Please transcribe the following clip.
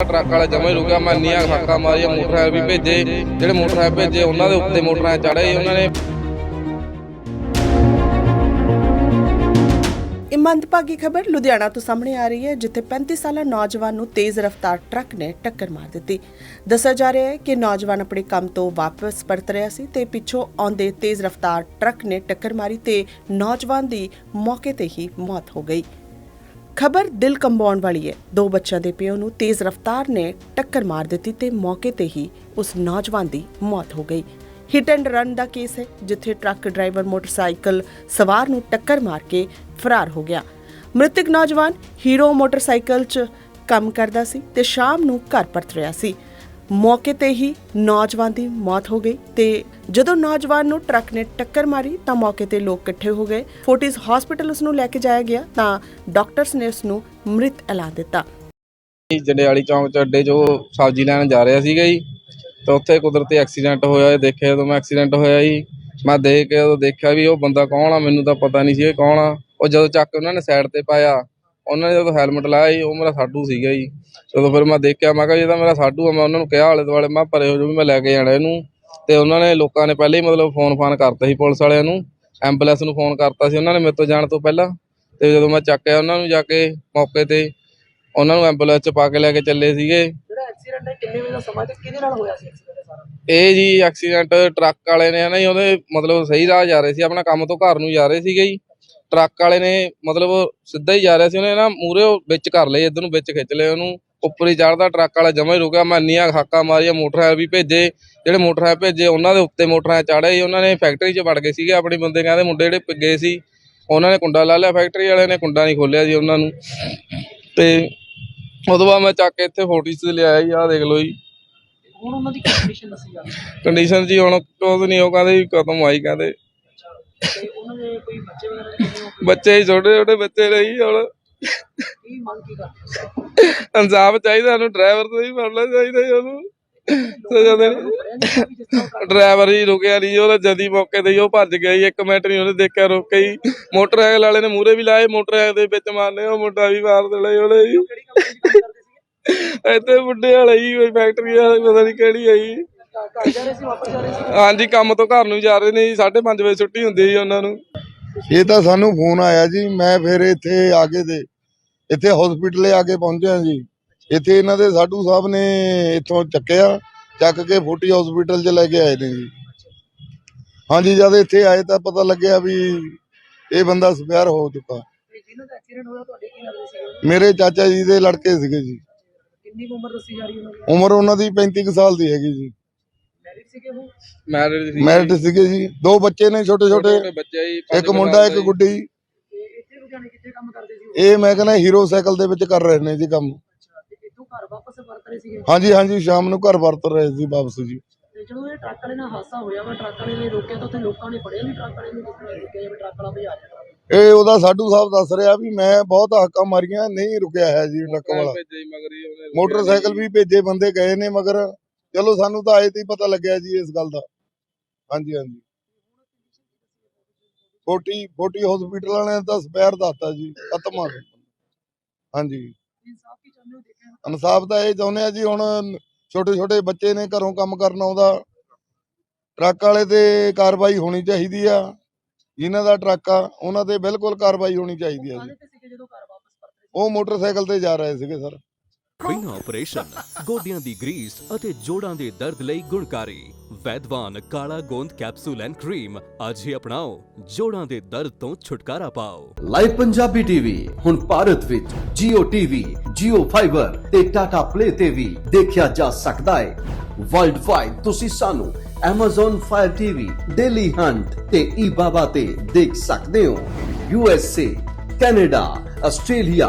Truck ਵਾਲਾ ਜਮੇ ਰੁਕਿਆ ਮੈਂ ਇੰਨੀਆਂ ਹਾਕਾਂ ਮਾਰੀਆਂ, ਮੋਟਰਸਾਈਕਲ ਵੀ ਭੇਜੇ, ਜਿਹੜੇ ਮੋਟਰਸਾਈਕਲ ਭੇਜੇ, ਉਹਨਾਂ ਦੇ ਉੱਤੇ ਮੋਟਰਸਾਈਕਲ ਚੜ੍ਹੇ ਉਹਨਾਂ ਨੇ। ਮੰਦਭਾਗੀ ਖਬਰ ਲੁਧਿਆਣਾ ਤੋਂ ਸਾਹਮਣੇ ਆ ਰਹੀ ਹੈ, ਜਿੱਥੇ 35 ਸਾਲਾ ਨੌਜਵਾਨ ਨੂੰ ਤੇਜ਼ ਰਫ਼ਤਾਰ ਟਰੱਕ ਨੇ ਟੱਕਰ ਮਾਰ ਦਿੱਤੀ। ਦੱਸਿਆ ਜਾ ਰਿਹਾ ਹੈ ਕਿ ਨੌਜਵਾਨ ਆਪਣੇ ਕੰਮ ਤੋਂ ਵਾਪਸ ਪਰਤ ਰਿਹਾ ਸੀ ਤੇ ਪਿੱਛੋਂ ਆਉਂਦੇ ਤੇਜ਼ ਰਫ਼ਤਾਰ ਟਰੱਕ ਨੇ ਟੱਕਰ ਮਾਰੀ ਤੇ ਨੌਜਵਾਨ ਦੀ ਮੌਕੇ ਤੇ ਹੀ ਮੌਤ ਹੋ ਗਈ। ਖਬਰ ਦਿਲ ਕੰਬਾਉਣ ਵਾਲੀ ਹੈ। ਦੋ ਬੱਚਿਆਂ ਦੇ ਪਿਓ ਨੂੰ ਤੇਜ਼ ਰਫ਼ਤਾਰ ਨੇ ਟੱਕਰ ਮਾਰ ਦਿੱਤੀ ਤੇ ਮੌਕੇ ਤੇ ਹੀ ਉਸ ਨੌਜਵਾਨ ਦੀ ਮੌਤ ਹੋ ਗਈ। ਹਿੱਟ ਐਂਡ ਰਨ ਦਾ ਕੇਸ ਹੈ, ਜਿੱਥੇ ਟਰੱਕ ਡਰਾਈਵਰ ਮੋਟਰਸਾਈਕਲ ਸਵਾਰ ਨੂੰ ਟੱਕਰ ਮਾਰ ਕੇ ਫਰਾਰ ਹੋ ਗਿਆ। ਮ੍ਰਿਤਕ ਨੌਜਵਾਨ ਹੀਰੋ ਮੋਟਰਸਾਈਕਲ 'ਚ ਕੰਮ ਕਰਦਾ ਸੀ ਤੇ ਸ਼ਾਮ ਨੂੰ ਘਰ ਪਰਤ ਰਿਹਾ ਸੀ। ਮੌਕੇ ਤੇ ਹੀ ਨੌਜਵਾਨ ਦੀ ਮੌਤ ਹੋ ਗਈ ਤੇ ਜਦੋਂ ਨੌਜਵਾਨ ਨੂੰ ਟਰੱਕ ਨੇ ਟੱਕਰ ਮਾਰੀ ਤਾਂ ਮੌਕੇ ਤੇ ਲੋਕ ਇਕੱਠੇ ਹੋ ਗਏ। ਫੋਰਟਿਸ ਹਸਪੀਟਲ ਉਸ ਨੂੰ ਲੈ ਕੇ ਜਾਇਆ ਗਿਆ ਤਾਂ ਡਾਕਟਰਸ ਨੇ ਉਸ ਨੂੰ ਮ੍ਰਿਤ ਐਲਾਨ ਦਿੱਤਾ। ਜੰਡਿਆਲੀ ਚੌਂਕ ਚ ਅੱਡੇ 'ਚ ਸਬਜ਼ੀ ਲੈਣ ਜਾ ਰਿਹਾ ਸੀਗਾ ਜੀ। ਤੇ ਉੱਥੇ ਕੁਦਰਤੀ ਐਕਸੀਡੈਂਟ ਹੋਇਆ, ਇਹ ਦੇਖਿਆ ਜਦੋਂ ਮੈਂ ਐਕਸੀਡੈਂਟ ਹੋਇਆ ਜੀ, ਮੈਂ ਦੇਖ ਕੇ ਉਦੋਂ ਦੇਖਿਆ ਵੀ ਉਹ ਬੰਦਾ ਕੌਣ ਆ, ਮੈਨੂੰ ਤਾਂ ਪਤਾ ਨਹੀਂ ਸੀ ਇਹ ਕੌਣ ਆ। ਉਹ ਜਦੋਂ ਚੱਕ ਕੇ ਉਹਨਾਂ ਨੇ ਸਾਈਡ ਤੇ ਪਾਇਆ ਉਹਨਾਂ ਨੇ ਜਦੋਂ ਹੈਲਮਟ ਲਾਇਆ ਜੀ ਉਹ ਮੇਰਾ ਸਾਡੂ ਸੀਗਾ ਜੀ। ਜਦੋਂ ਫਿਰ ਮੈਂ ਦੇਖਿਆ ਮੈਂ ਕਿਹਾ ਇਹ ਤਾਂ ਮੇਰਾ ਸਾਡੂ ਆ ਮੈਂ ਉਹਨਾਂ ਨੂੰ ਕਿਹਾ ਆਲੇ ਦੁਆਲੇ ਮੈਂ ਪਰੇ ਹੋ ਜਾਓ ਵੀ ਮੈਂ ਲੈ ਕੇ ਜਾਣਾ ਇਹਨੂੰ। ਤੇ ਉਹਨਾਂ ਨੇ ਲੋਕਾਂ ਨੇ ਪਹਿਲੇ ਹੀ ਮਤਲਬ ਫੋਨ ਫਾਨ ਕਰਤਾ ਸੀ ਪੁਲਿਸ ਵਾਲਿਆਂ ਨੂੰ ਐਂਬੂਲੈਂਸ ਨੂੰ ਫੋਨ ਕਰਤਾ ਸੀ ਉਹਨਾਂ ਨੇ ਮੇਰੇ ਤੋਂ ਜਾਣ ਤੋਂ ਪਹਿਲਾਂ। ਤੇ ਜਦੋਂ ਮੈਂ ਚੱਕਿਆ ਉਹਨਾਂ ਨੂੰ ਜਾ ਕੇ ਮੌਕੇ ਤੇ ਉਹਨਾਂ ਨੂੰ ਐਂਬੂਲੈਂਸ 'ਚ ਪਾ ਕੇ ਲੈ ਕੇ ਚੱਲੇ ਸੀਗੇ। ਜਿਹੜਾ ਐਕਸੀਡੈਂਟ ਹੈ ਕਿੰਨੇ ਵਜੇ ਦਾ ਸਮਾਂ ਤੇ ਕਿਹਦੇ ਨਾਲ ਹੋਇਆ ਸੀ ਐਕਸੀਡੈਂਟ ਸਾਰਾ? ਇਹ ਜੀ ਐਕਸੀਡੈਂਟ ਟਰੱਕ ਵਾਲੇ ਨੇ ਨਾ ਜੀ ਉਹਦੇ ਮਤਲਬ ਸਹੀ ਰਾਹ ਜਾ ਰਹੇ ਸੀ ਆਪਣਾ ਕੰਮ ਤੋਂ ਘਰ ਨੂੰ ਜਾ ਰਹੇ ਸੀਗੇ ਜੀ। ਟਰੱਕ ਵਾਲੇ ਨੇ ਮਤਲਬ ਸਿੱਧਾ ਹੀ ਜਾ ਰਿਹਾ ਸੀ ਉਹਨੇ ਨਾ ਮੂਰੇ ਵਿੱਚ ਕਰ ਲਏ ਇਧਰ ਨੂੰ ਵਿੱਚ ਖਿੱਚ ਲਏ ਉਹਨੂੰ। ਉੱਪਰ ਹੀ ਚੜਦਾ ਟਰੱਕ ਵਾਲਾ ਜਮਾ ਹੀ ਰੁਕਿਆ ਮੈਂ ਇੰਨੀਆਂ ਹਾਕਾਂ ਮਾਰੀਆਂ ਮੋਟਰਸਾਈਕਲ ਵੀ ਭੇਜੇ ਜਿਹੜੇ ਮੋਟਰਸਾਈਕਲ ਭੇਜੇ ਉਹਨਾਂ ਦੇ ਉੱਤੇ ਮੋਟਰਸਾਈਕਲ ਚੜ੍ਹੇ ਜੀ ਉਹਨਾਂ ਨੇ ਫੈਕਟਰੀ 'ਚ ਵੜ ਗਏ ਸੀਗੇ ਆਪਣੇ ਬੰਦੇ ਕਹਿੰਦੇ ਮੁੰਡੇ ਜਿਹੜੇ ਪ- ਗਏ ਸੀ ਉਹਨਾਂ ਨੇ ਕੁੰਡਾ ਲਾ ਲਿਆ ਫੈਕਟਰੀ ਵਾਲਿਆਂ ਨੇ ਕੁੰਡਾ ਨਹੀਂ ਖੋਲਿਆ ਜੀ ਉਹਨਾਂ ਨੂੰ। ਤੇ ਉਦੋਂ ਬਾਅਦ ਮੈਂ ਚੱਕ ਕੇ ਇੱਥੇ ਫੋਟੋਸ ਲਿਆਇਆ ਜੀ ਆਹ ਦੇਖ ਲਓ ਜੀ। ਹੁਣ ਉਹਨਾਂ ਦੀ ਕੰਡੀਸ਼ਨ ਦੱਸੀ ਜਾਂਦੀ ਹੈ। ਕੰਡੀਸ਼ਨ ਜੀ ਹੁਣ ਕੁਝ ਨਹੀਂ ਉਹ ਕਹਿੰਦੇ ਵੀ ਖਤਮ ਆਈ ਕਹਿੰਦੇ ਤੇ ਉਹਨਾਂ ਦੇ ਕੋਈ ਬੱਚੇ ਵਗੈਰਾ ਹੋ ਬੱਚੇ ਹੀ ਛੋਟੇ ਛੋਟੇ ਬੱਚੇ ਰਹੀ ਹੁਣ। ਕੀ ਮੰਗ ਕੀ ਕਰਦੇ ਹੋ? ਇਨਸਾਫ ਚਾਹੀਦਾ ਉਹਨੂੰ ਡਰਾਈਵਰ ਤੋਂ ਹੀ ਫੜਨਾ ਚਾਹੀਦਾ ਜੀ ਉਹਨੂੰ। ਸਜ਼ਾ ਦੇਣੀ ਡਰਾਈਵਰ ਹੀ ਰੁਕਿਆ ਨਹੀਂ ਉਹਦਾ ਜਦੀ ਮੌਕੇ ਤੇ ਹੀ ਉਹ ਭੱਜ ਗਿਆ ਜੀ ਇੱਕ ਮਿੰਟ ਨਹੀਂ ਉਹਨੇ ਦੇਖਿਆ ਰੁਕੇ ਹੀ ਮੋਟਰਸਾਈਕਲ ਵਾਲੇ ਨੇ ਮੂਰੇ ਵੀ ਲਾਏ ਮੋਟਰਸਾਈਕਲ ਦੇ ਵਿੱਚ ਮਾਰਨੇ ਉਹ ਮੁੰਡਾ ਵੀ ਮਾਰ ਦੇਣਾ ਜੀ ਉਹਨੇ ਜੀ। ਕਿਹੜੀ ਕੰਪਨੀ 'ਚ ਕੰਮ ਕਰਦੇ ਸੀਗੇ? ਇੱਥੇ ਮੁੰਡੇ ਵਾਲਾ ਕੋਈ ਫੈਕਟਰੀ ਵਾਲਾ ਪਤਾ ਨਹੀਂ ਕਿਹੜੀ ਆ ਜੀ। ਘਰ- ਘਰ ਜਾ ਰਹੇ ਸੀ ਵਾਪਸ ਜਾ ਰਹੇ ਸੀ? ਹਾਂਜੀ ਕੰਮ ਤੋਂ ਘਰ ਨੂੰ ਜਾ ਰਹੇ ਨੇ ਜੀ 5:30 ਵਜੇ ਛੁੱਟੀ ਹੁੰਦੀ ਹੈ ਜੀ ਉਹਨਾਂ ਨੂੰ। ਇਹ ਤਾਂ ਸਾਨੂੰ ਫੋਨ ਆਇਆ ਜੀ ਮੈਂ ਫਿਰ ਇੱਥੇ ਆ ਕੇ ਤੇ ਇੱਥੇ ਹਸਪੀਟਲੇ ਆ ਕੇ ਪਹੁੰਚਿਆ ਜੀ। ਇੱਥੇ ਇਹਨਾਂ ਦੇ ਸਾਡੂ ਸਾਹਿਬ ਨੇ ਇੱਥੋਂ ਚੱਕਿਆ ਚੱਕ ਕੇ ਫੋਟੀ ਹਸਪੀਟਲ 'ਚ ਲੈ ਕੇ ਆਏ ਨੇ ਜੀ। ਹਾਂਜੀ ਜਦ ਇੱਥੇ ਆਏ ਤਾਂ ਪਤਾ ਲੱਗਿਆ ਵੀ ਇਹ ਬੰਦਾ ਸਪਿਆਰ ਹੋ ਚੁੱਕਾ। ਤੇ ਜਿਹਨਾਂ ਦਾ ਐਕਸੀਡੈਂਟ ਹੋਇਆ ਤੁਹਾਡੇ ਕੀ ਲੱਗਦੇ ਸੀਗੇ? ਮੇਰੇ ਚਾਚਾ ਜੀ ਦੇ ਲੜਕੇ ਸੀਗੇ ਜੀ। ਕਿੰਨੀ ਕੁ ਉਮਰ ਦੱਸੀ ਜਾ ਰਹੀ ਉਹਨਾਂ ਦੀ? ਉਮਰ ਉਹਨਾਂ ਦੀ 35 ਕੁ ਸਾਲ ਦੀ ਹੈਗੀ ਜੀ। ਮੈਰਿਡ ਸੀ ਮੈਰਿਟ ਸੀਗੇ। ਜੀ। ਦੋ ਬੱਚੇ ਨੇ ਛੋਟੇ ਛੋਟੇ ਬੱਚੇ ਜੀ ਪੰਜ ਇੱਕ ਮੁੰਡਾ ਇੱਕ ਸਾਲ ਦਾ ਜੀ। ਗੁੱਡੀ। ਤੇ ਇੱਥੇ ਲੁਧਿਆਣੇ ਕਿੱਥੇ ਕੰਮ ਕਰਦੇ ਸੀ ਉਹ? ਇਹ ਮੈਂ ਕਹਿੰਦਾ ਹੀਰੋ ਸਾਈਕਲ ਦੇ ਵਿੱਚ ਕਰ ਰਹੇ ਨੇ ਜੀ ਕੰਮ। ਅੱਛਾ ਤੇ ਇੱਥੋਂ ਘਰ ਵਾਪਸ ਵਰਤ ਰਹੇ ਸੀਗੇ? ਹਾਂਜੀ ਹਾਂਜੀ ਸ਼ਾਮ ਨੂੰ ਘਰ ਵਰਤ ਰਹੇ ਸੀ ਵਾਪਸ ਜੀ। ਤੇ ਜਦੋਂ ਇਹ ਟਰੱਕ ਵਾਲੇ ਨਾਲ ਹਾਦਸਾ ਹੋਇਆ ਵਾ ਟਰੱਕ ਵਾਲੇ ਨੇ ਰੋਕਿਆ ਤਾਂ ਉੱਥੇ ਲੋਕਾਂ ਨੇ ਫੜਿਆ ਨਹੀਂ ਟਰੱਕ ਵਾਲੇ ਨੂੰ ਕਿਸ ਤਰ੍ਹਾਂ ਰੋਕਿਆ ਜਿਵੇਂ ਟਰੱਕ ਵਾਲਾ ਭਜਾ ਰਿਹਾ ਟਰੱਕ ਇਹ ਉਹਦਾ ਸਾਡੂ ਸਾਹਿਬ ਦੱਸ ਰਿਹਾ ਵੀ ਮੈਂ ਬਹੁਤ ਹਾਕਾਂ ਮਾਰੀਆਂ ਨਹੀਂ ਰੁਕਿਆ ਹੈ ਜੀ ਟਰੱਕ ਵਾਲਾ। ਭੇਜੇ ਜੀ ਮਗਰ ਹੀ ਉਹਨੇ ਮੋਟਰਸਾਈਕਲ ਵੀ ਭੇਜੇ ਬੰਦੇ ਗਏ ਨੇ ਮਗਰ ਚਲੋ ਸਾਨੂੰ ਤਾਂ ਆਏ ਤੇ ਹੀ ਪਤਾ ਲੱਗਿਆ ਜੀ ਇਸ ਗੱਲ ਦਾ। ਹਾਂਜੀ ਹਾਂਜੀ। 40 40 ਹਸਪੀਟਲ ਵਾਲਿਆਂ ਨੇ ਸਪੈਰ ਦੱਸਤਾ ਜੀ, ਖਤਮ ਆ ਹਾਂਜੀ। ਇਨਸਾਫ ਤਾਂ ਇਹ ਚਾਹੁੰਦੇ ਆ ਜੀ, ਹੁਣ ਛੋਟੇ ਛੋਟੇ ਬੱਚੇ ਨੇ ਘਰੋਂ ਕੰਮ ਕਰਨ ਆਉਂਦਾ। ਟਰੱਕ ਵਾਲੇ ਤੇ ਕਾਰਵਾਈ ਹੋਣੀ ਚਾਹੀਦੀ ਆ। ਜਿਨ੍ਹਾਂ ਦਾ ਟਰੱਕ ਆ, ਉਹਨਾਂ ਤੇ ਬਿਲਕੁਲ ਕਾਰਵਾਈ ਹੋਣੀ ਚਾਹੀਦੀ ਆ ਜੀ। ਕਾਹਦੇ ਤੇ ਸੀਗੇ ਉਹ ਮੋਟਰਸਾਈਕਲ ਤੇ ਜਾ ਰਹੇ ਸੀਗੇ, ਸਰ। ਬਿਨਾਂ ਆਪਰੇਸ਼ਨ ਗੋਡਿਆਂ ਦੀ ਗਰੀਸ ਅਤੇ ਜੋੜਾਂ ਦੇ ਦਰਦ ਲਈ ਗੁਣਕਾਰੀ। ਵੈਦਵਾਨ ਕਾਲਾ ਗੋਂਦ ਕੈਪਸੂਲ ਐਂਡ ਕਰੀਮ ਅੱਜ ਹੀ ਅਪਣਾਓ। ਜੋੜਾਂ ਦੇ ਦਰਦ ਤੋਂ ਛੁਟਕਾਰਾ ਪਾਓ। ਲਾਈਵ ਪੰਜਾਬੀ ਟੀਵੀ ਹੁਣ ਭਾਰਤ ਵਿੱਚ Jio TV, Jio Fiber ਤੇ Tata Play ਤੇ ਵੀ ਦੇਖਿਆ ਜਾ ਸਕਦਾ ਹੈ। ਵਰਲਡ ਵਾਈਡ ਤੁਸੀਂ ਸਾਨੂੰ Amazon Fire TV, Daily Hunt ਤੇ eBaba ਤੇ ਦੇਖ ਸਕਦੇ ਹੋ। USA, Canada, Australia,